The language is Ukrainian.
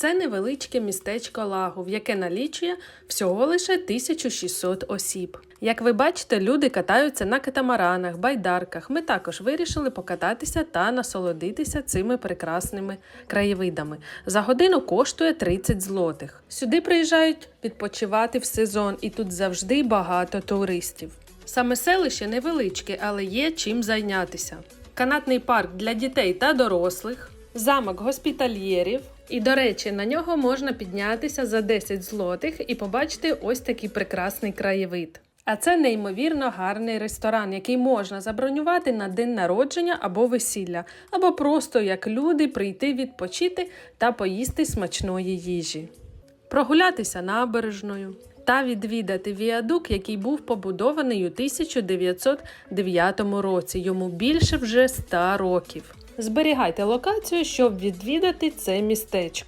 Це невеличке містечко Лагов, яке налічує всього лише 1600 осіб. Як ви бачите, люди катаються на катамаранах, байдарках. Ми також вирішили покататися та насолодитися цими прекрасними краєвидами. За годину коштує 30 злотих. Сюди приїжджають відпочивати в сезон, і тут завжди багато туристів. Саме селище невеличке, але є чим зайнятися. Канатний парк для дітей та дорослих, замок госпітальєрів. І, до речі, на нього можна піднятися за 10 злотих і побачити ось такий прекрасний краєвид. А це неймовірно гарний ресторан, який можна забронювати на день народження або весілля, або просто як люди прийти відпочити та поїсти смачної їжі прогулятися набережною та відвідати віадук, який був побудований у 1909 році. Йому більше вже 100 років. Зберігайте локацію, щоб відвідати це містечко.